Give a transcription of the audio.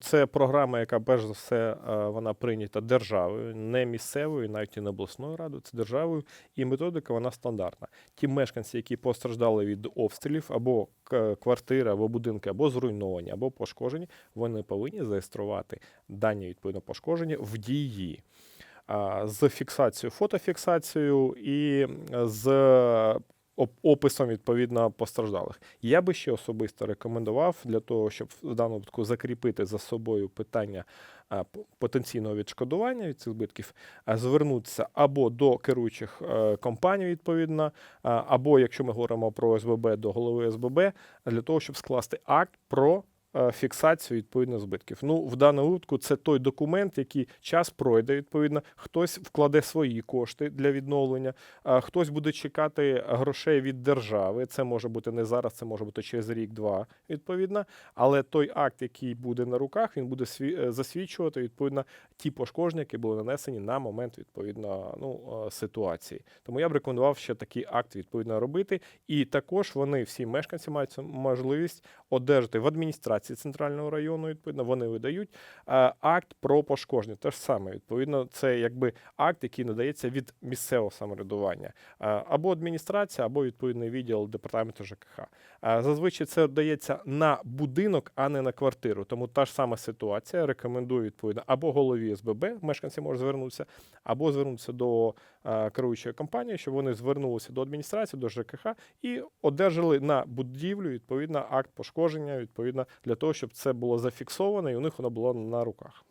Це програма, яка перш за все е, вона прийнята державою, не місцевою, навіть і не обласною радою, це державою, і методика вона стандартна. Ті мешканці, які постраждали від обстрілів або квартири, або будинки, або зруйновані, або пошкоджені, вони повинні зареєструвати дані відповідно пошкодження в дії. З фіксацією, фотофіксацією і з описом відповідно постраждалих. Я би ще особисто рекомендував для того, щоб в даному випадку закріпити за собою питання потенційного відшкодування від цих збитків, звернутися або до керуючих е, компаній, відповідно, або якщо ми говоримо про СББ, до голови СББ, для того, щоб скласти акт про. Е, Фіксацію відповідно збитків. Ну, в даному випадку це той документ, який час пройде. Відповідно, хтось вкладе свої кошти для відновлення, хтось буде чекати грошей від держави. Це може бути не зараз, це може бути через рік-два, відповідно. Але той акт, який буде на руках, він буде е, засвідчувати відповідно ті пошкодження, які були нанесені на момент відповідно ну, е, ситуації. Тому я б рекомендував ще такий акт відповідно робити. І також вони, всі мешканці, мають можливість одержати в адміністрації центрального району. Відповідно, вони видають е, акт про пошкодження. Те ж саме, відповідно, це якби акт, який надається від місцевого самоврядування Е, або адміністрація, або відповідний відділ департаменту ЖКХ. Е, Зазвичай це дається на будинок, а не на квартиру. Тому та ж сама ситуація. Рекомендую відповідно або голові СББ, мешканці можуть звернутися, або звернутися до керуючої компанії, щоб вони звернулися до адміністрації, до ЖКХ і одержали на будівлю відповідно акт пошкодження, відповідно для того, щоб це було зафіксовано і у них воно було на руках.